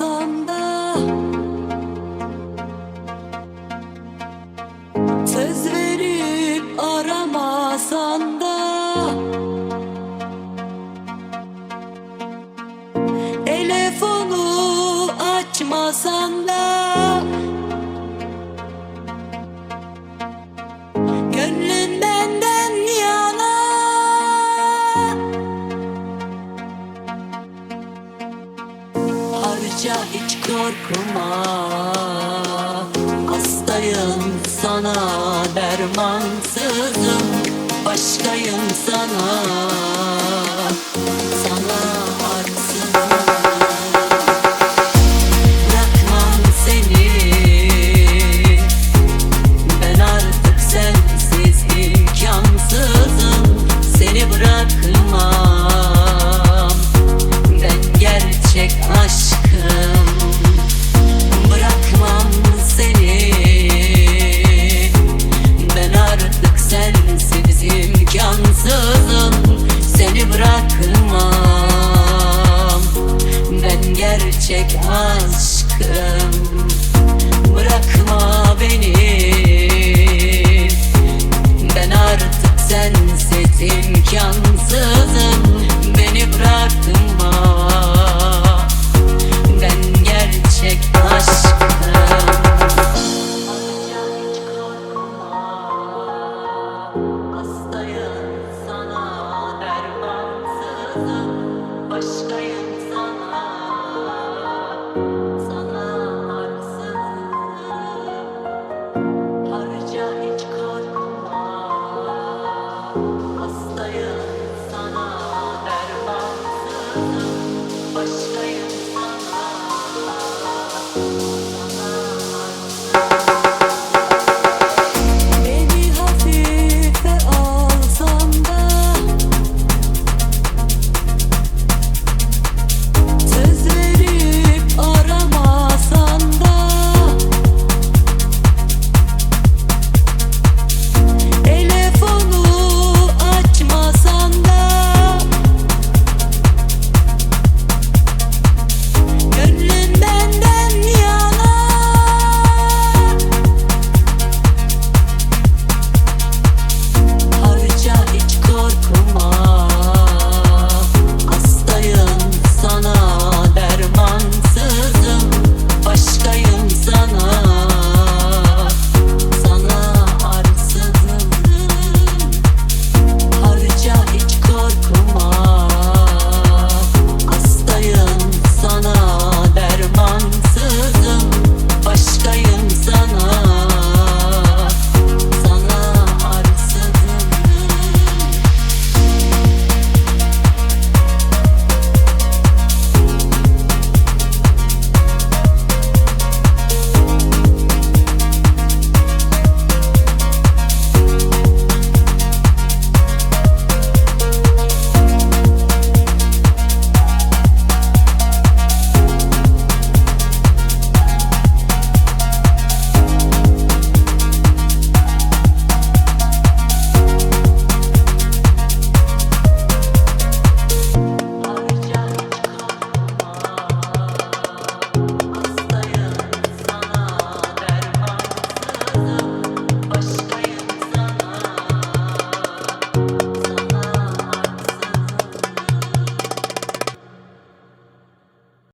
olmasam da Söz verip aramasan da. Telefonu açmasan da. Ayrıca hiç korkma. Hastayım sana dermansızım. Başkayım sana. Sana love. Christ. dermansızım Başka yol